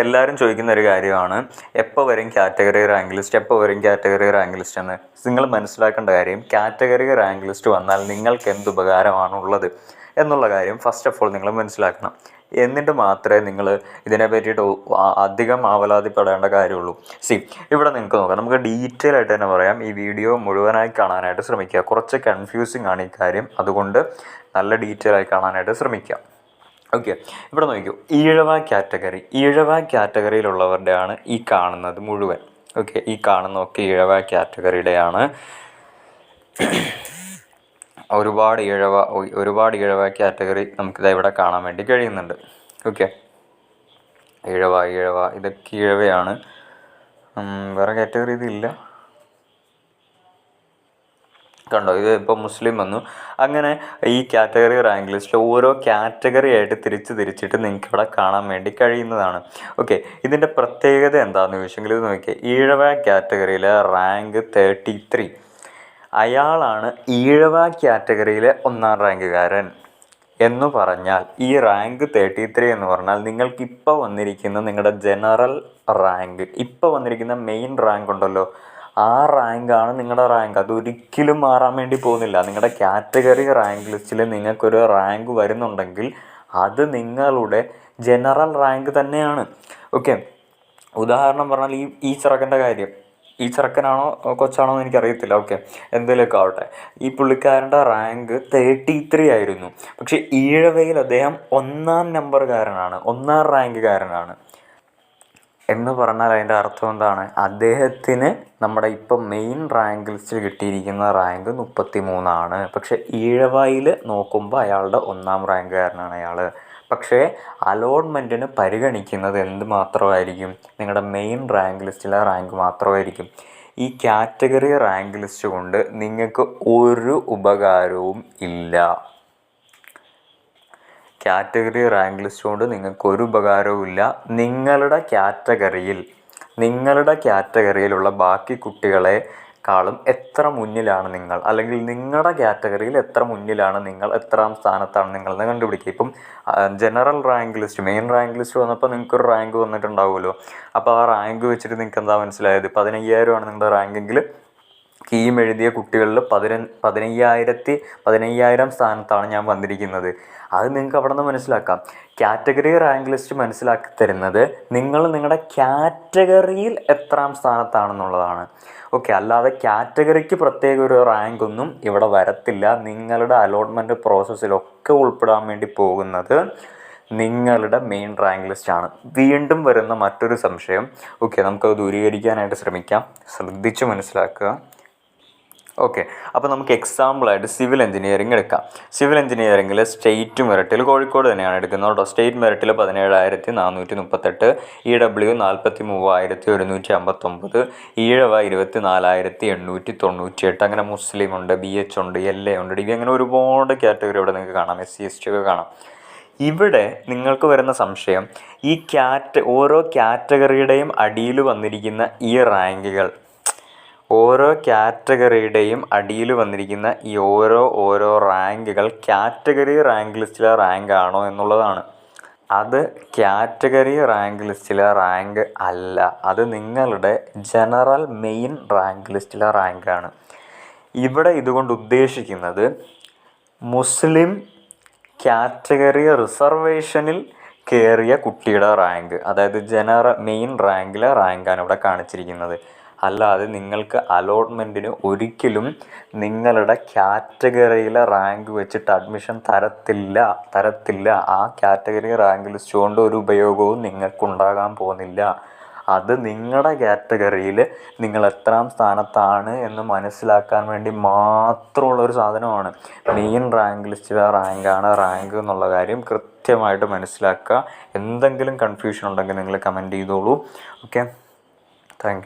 എല്ലാവരും ചോദിക്കുന്ന ഒരു കാര്യമാണ് എപ്പോൾ വരും കാറ്റഗറി റാങ്ക് ലിസ്റ്റ് എപ്പോൾ വരും കാറ്റഗറി റാങ്ക് ലിസ്റ്റ് എന്ന്? നിങ്ങൾ മനസ്സിലാക്കേണ്ട കാര്യം കാറ്റഗറി റാങ്ക് ലിസ്റ്റ് വന്നാൽ നിങ്ങൾക്ക് എന്ത് ഉപകാരമാണ് ഉള്ളത് എന്നുള്ള കാര്യം ഫസ്റ്റ് ഓഫ് ഓൾ നിങ്ങൾ മനസ്സിലാക്കണം. എന്നിട്ട് മാത്രമേ നിങ്ങൾ ഇതിനെ പറ്റിയിട്ട് അധികം ആവലാതിപ്പെടേണ്ട കാര്യമുള്ളൂ. സി ഇവിടെ നിങ്ങൾക്ക് നോക്കാം. നമുക്ക് ഡീറ്റെയിൽ ആയിട്ട് തന്നെ പറയാം. ഈ വീഡിയോ മുഴുവനായി കാണാനായിട്ട് ശ്രമിക്കുക. കുറച്ച് കൺഫ്യൂസിങ് ആണ് ഈ കാര്യം. അതുകൊണ്ട് നല്ല ഡീറ്റെയിൽ ആയി കാണാനായിട്ട് ശ്രമിക്കുക. ഓക്കെ ഇവിടെ നോക്കൂ ഈഴവ കാറ്റഗറി ഈഴവ കാറ്റഗറിയിലുള്ളവരുടെയാണ് ഈ കാണുന്നത് മുഴുവൻ. ഓക്കെ ഈ കാണുന്നതൊക്കെ ഈഴവ കാറ്റഗറിയുടെയാണ് ഒരുപാട് ഈഴവ ഒരുപാട് ഈഴവ കാറ്റഗറി നമുക്കിത് ഇവിടെ കാണാൻ വേണ്ടി കഴിയുന്നുണ്ട്. ഓക്കെ ഈഴവ ഈഴവ ഇതൊക്കെ ഈഴവയാണ്. വേറെ കാറ്റഗറി ഇതില്ല. കണ്ടോ? ഇത് ഇപ്പോൾ മുസ്ലിം വന്നു. അങ്ങനെ ഈ കാറ്റഗറി റാങ്ക് ലിസ്റ്റിൽ ഓരോ കാറ്റഗറി ആയിട്ട് തിരിച്ച് തിരിച്ചിട്ട് നിങ്ങൾക്ക് ഇവിടെ കാണാൻ വേണ്ടി കഴിയുന്നതാണ്. ഓക്കെ ഇതിന്റെ പ്രത്യേകത എന്താണെന്ന് ചോദിച്ചെങ്കിൽ ഇത് നോക്കിയാൽ ഈഴവ കാറ്റഗറിയിലെ റാങ്ക് തേർട്ടി ത്രീ അയാളാണ് ഈഴവ കാറ്റഗറിയിലെ ഒന്നാം റാങ്കുകാരൻ. എന്ന് പറഞ്ഞാൽ ഈ റാങ്ക് തേർട്ടി ത്രീ എന്ന് പറഞ്ഞാൽ നിങ്ങൾക്ക് ഇപ്പോൾ വന്നിരിക്കുന്ന നിങ്ങളുടെ ജനറൽ റാങ്ക് ഇപ്പോൾ വന്നിരിക്കുന്ന മെയിൻ റാങ്ക് ഉണ്ടല്ലോ. ആ റാങ്കാണ് നിങ്ങളുടെ റാങ്ക് അതൊരിക്കലും മാറാൻ വേണ്ടി പോകുന്നില്ല. നിങ്ങളുടെ കാറ്റഗറി റാങ്ക് ലിസ്റ്റിൽ നിങ്ങൾക്കൊരു റാങ്ക് വരുന്നുണ്ടെങ്കിൽ അത് നിങ്ങളുടെ ജനറൽ റാങ്ക് തന്നെയാണ്. ഓക്കെ ഉദാഹരണം പറഞ്ഞാൽ ഈ ഈ ചെറുക്കന്റെ കാര്യം. ഈ ചെറുക്കനാണോ കൊച്ചാണോ എന്ന് എനിക്കറിയത്തില്ല. ഓക്കെ എന്തെങ്കിലുമൊക്കെ ആവട്ടെ. ഈ പുള്ളിക്കാരന്റെ റാങ്ക് തേർട്ടി ത്രീ ആയിരുന്നു. പക്ഷേ ഈഴവയിൽ അദ്ദേഹം ഒന്നാം നമ്പറുകാരനാണ് ഒന്നാം റാങ്കുകാരനാണ് എന്ന് പറഞ്ഞാൽ അതിന്റെ അർത്ഥം എന്താണ്? അദ്ദേഹത്തിന് നമ്മുടെ ഇപ്പം മെയിൻ റാങ്ക് ലിസ്റ്റിൽ കിട്ടിയിരിക്കുന്ന റാങ്ക് മുപ്പത്തി മൂന്നാണ് പക്ഷെ ഈഴവായിൽ നോക്കുമ്പോൾ അയാളുടെ ഒന്നാം റാങ്കുകാരനാണ് അയാൾ പക്ഷേ അലോട്ട്മെന്റിന് പരിഗണിക്കുന്നത് എന്ത് മാത്രമായിരിക്കും? നിങ്ങളുടെ മെയിൻ റാങ്ക് ലിസ്റ്റിലെ റാങ്ക് മാത്രമായിരിക്കും. ഈ കാറ്റഗറി റാങ്ക് ലിസ്റ്റ് കൊണ്ട് നിങ്ങൾക്ക് ഒരു ഉപകാരവും ഇല്ല. കാറ്റഗറി റാങ്ക് ലിസ്റ്റ് കൊണ്ട് നിങ്ങൾക്ക് ഒരു ഉപകാരവും ഇല്ല. നിങ്ങളുടെ കാറ്റഗറിയിൽ നിങ്ങളുടെ കാറ്റഗറിയിലുള്ള ബാക്കി കുട്ടികളെ കാളും എത്ര മുന്നിലാണ് നിങ്ങൾ? അല്ലെങ്കിൽ നിങ്ങളുടെ കാറ്റഗറിയിൽ എത്ര മുന്നിലാണ് നിങ്ങൾ? എത്രാം സ്ഥാനത്താണ് നിങ്ങൾ എന്ന് കണ്ടുപിടിക്കുക. ഇപ്പം general rank list main rank list വന്നപ്പോൾ നിങ്ങൾക്കൊരു റാങ്ക് വന്നിട്ടുണ്ടാവുമല്ലോ. അപ്പോൾ ആ റാങ്ക് വെച്ചിട്ട് നിങ്ങൾക്ക് എന്താ മനസ്സിലായത് പതിനയ്യായിരമാണ് നിങ്ങളുടെ റാങ്കെങ്കിൽ കീം എഴുതിയ കുട്ടികളിൽ പതിന പതിനയ്യായിരത്തി പതിനയ്യായിരം സ്ഥാനത്താണ് ഞാൻ വന്നിരിക്കുന്നത്. അത് നിങ്ങൾക്ക് അവിടെ നിന്ന് മനസ്സിലാക്കാം. കാറ്റഗറി റാങ്ക് ലിസ്റ്റ് മനസ്സിലാക്കി തരുന്നത് നിങ്ങൾ നിങ്ങളുടെ കാറ്റഗറിയിൽ എത്രാം സ്ഥാനത്താണെന്നുള്ളതാണ്. ഓക്കെ അല്ലാതെ കാറ്റഗറിക്ക് പ്രത്യേക ഒരു റാങ്ക് ഒന്നും ഇവിടെ വരത്തില്ല. നിങ്ങളുടെ അലോട്ട്മെന്റ് പ്രോസസ്സിലൊക്കെ ഉൾപ്പെടാൻ വേണ്ടി പോകുന്നത് നിങ്ങളുടെ മെയിൻ റാങ്ക് ലിസ്റ്റാണ് വീണ്ടും വരുന്ന മറ്റൊരു സംശയം. ഓക്കെ നമുക്കത് ദൂരീകരിക്കാനായിട്ട് ശ്രമിക്കാം. ശ്രദ്ധിച്ച് മനസ്സിലാക്കുക. ഓക്കെ അപ്പോൾ നമുക്ക് എക്സാമ്പിളായിട്ട് സിവിൽ എഞ്ചിനീയറിംഗ് എടുക്കാം. സിവിൽ എഞ്ചിനീയറിംഗിൽ സ്റ്റേറ്റ് മെറിറ്റിൽ കോഴിക്കോട് തന്നെയാണ് എടുക്കുന്നത് കേട്ടോ സ്റ്റേറ്റ് മെറിറ്റിൽ പതിനേഴായിരത്തി നാനൂറ്റി മുപ്പത്തെട്ട് ഇ ഡബ്ല്യു നാൽപ്പത്തി മൂവായിരത്തി ഒരുന്നൂറ്റി അമ്പത്തൊമ്പത് ഈഴവ ഇരുപത്തി നാലായിരത്തി എണ്ണൂറ്റി തൊണ്ണൂറ്റി എട്ട് അങ്ങനെ മുസ്ലിം ഉണ്ട് ബി എച്ച് ഉണ്ട് എൽ എ ഉണ്ട് ഡി അങ്ങനെ ഒരുപാട് കാറ്റഗറി ഇവിടെ നിങ്ങൾക്ക് കാണാം എസ് സി എസ് ടി ഒക്കെ കാണാം. ഇവിടെ നിങ്ങൾക്ക് വരുന്ന സംശയം ഈ കാറ്റ് ഓരോ കാറ്റഗറിയുടെയും അടിയിൽ വന്നിരിക്കുന്ന ഈ റാങ്കുകൾ ഓരോ കാറ്റഗറിയുടെയും അടിയിൽ വന്നിരിക്കുന്ന ഈ ഓരോ ഓരോ റാങ്കുകൾ കാറ്റഗറി റാങ്ക് ലിസ്റ്റിലെ റാങ്ക് ആണോ എന്നുള്ളതാണ്. അത് കാറ്റഗറി റാങ്ക് ലിസ്റ്റിലെ റാങ്ക് അല്ല. അത് നിങ്ങളുടെ ജനറൽ മെയിൻ റാങ്ക് ലിസ്റ്റിലെ റാങ്ക് ആണ് ഇവിടെ ഇതുകൊണ്ട് ഉദ്ദേശിക്കുന്നത് മുസ്ലിം കാറ്റഗറി റിസർവേഷനിൽ കയറിയ കുട്ടിയുടെ റാങ്ക് അതായത് ജനറൽ മെയിൻ റാങ്കിലെ റാങ്കാണ് ഇവിടെ കാണിച്ചിരിക്കുന്നത്. അല്ലാതെ നിങ്ങൾക്ക് അലോട്ട്മെന്റിന് ഒരിക്കലും നിങ്ങളുടെ കാറ്റഗറിയിലെ റാങ്ക് വെച്ചിട്ട് അഡ്മിഷൻ തരത്തില്ല തരത്തില്ല. ആ കാറ്റഗറി റാങ്ക് ലിസ്റ്റ് കൊണ്ട് ഒരു ഉപയോഗവും നിങ്ങൾക്കുണ്ടാകാൻ പോകുന്നില്ല. അത് നിങ്ങളുടെ കാറ്റഗറിയിൽ നിങ്ങൾ എത്രാം സ്ഥാനത്താണ് എന്ന് മനസ്സിലാക്കാൻ വേണ്ടി മാത്രമുള്ള ഒരു സാധനമാണ്. മെയിൻ റാങ്ക് ലിസ്റ്റിലെ റാങ്കാണ് റാങ്ക് എന്നുള്ള കാര്യം കൃത്യമായിട്ട് മനസ്സിലാക്കുക. എന്തെങ്കിലും കൺഫ്യൂഷൻ ഉണ്ടെങ്കിൽ നിങ്ങൾ കമന്റ് ചെയ്തോളൂ. Okay thank